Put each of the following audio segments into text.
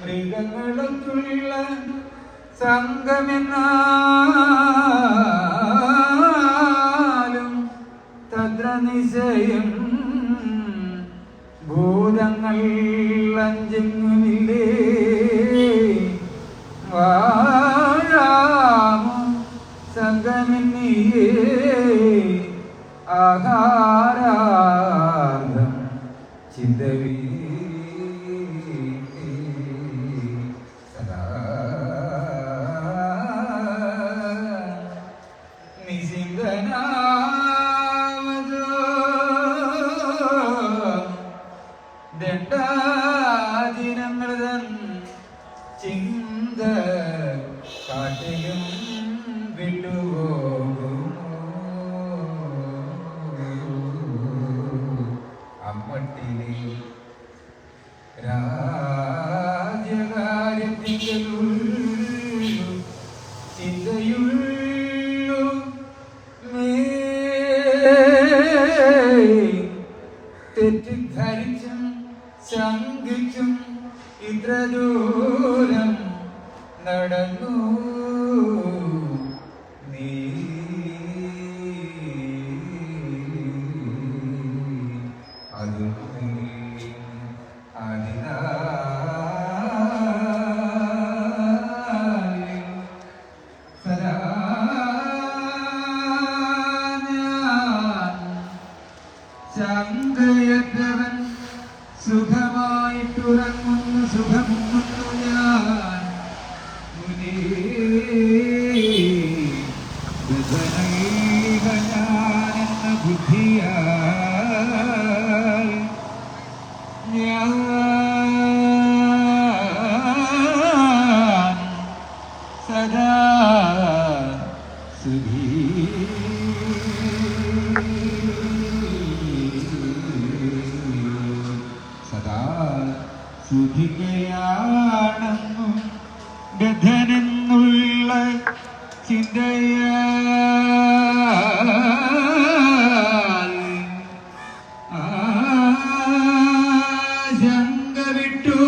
മൃഗങ്ങളൊക്കെയുള്ള സംഘമെന്നാലും തദ്ര നിശയം ഭൂതങ്ങൾ അഞ്ചെങ്ങുമില്ലേ? വാഴാമോ സംഘമെന്നിയേ? തെറ്റിദ്ധരിച്ചും ശങ്കിച്ചും ഇത്ര ദൂരം നടന്നു. സുഖിക്കയാണെന്നും ഗധനെന്നുള്ള ചിന്തയ ആശങ്ക വിട്ടു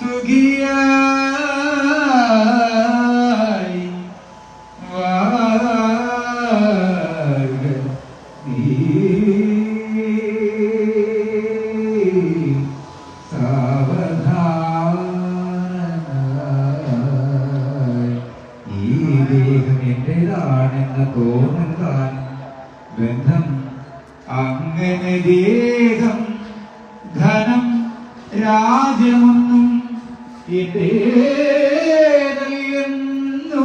സുഖിയായി ബന്ധം അങ്ങനെ ദേഹം ധനം രാജ്യമൊന്നും എന്റേതല്ലെന്നു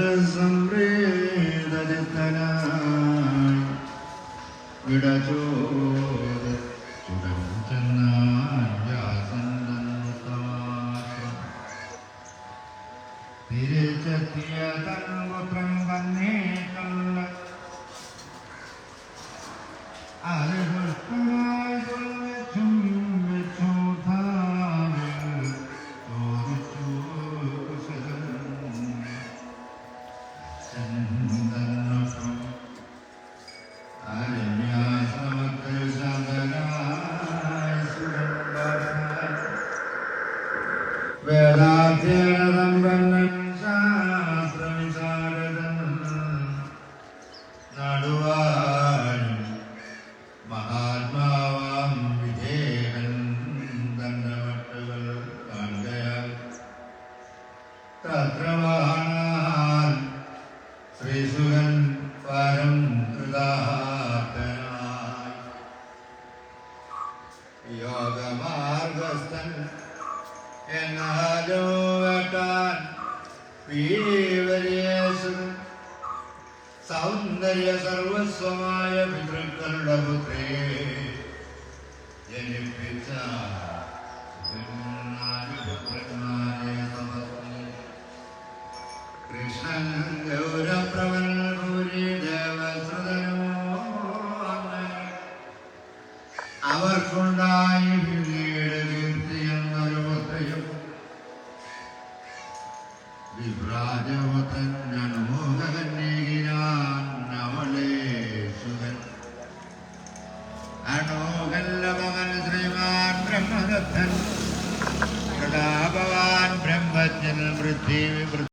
വിടചോദ ചുടം ചെന്നാൻ വ്യാസന്തൻ മുത്തമാക്രം തിരിച്ചെത്തിയ തൻ പുത്രം വന്നേക്കുള്ള അരഹൃഷ്ടമായി വെച്ചും ധാവിൽ തോന്നിച്ചു കുശലം വേദാധ്യയനസമ്പന്നൻ സൗന്ദര്യ സർവസ്വമായ പിതൃക്കളുടെ പുത്രേ ജനിപ്പിച്ച കൃഷ്ണൻ ഗൗരപ്രവൻ ഭൂരി ദേവസൃതനോ അവർക്കുണ്ടായി പിന്നീട് ദേവി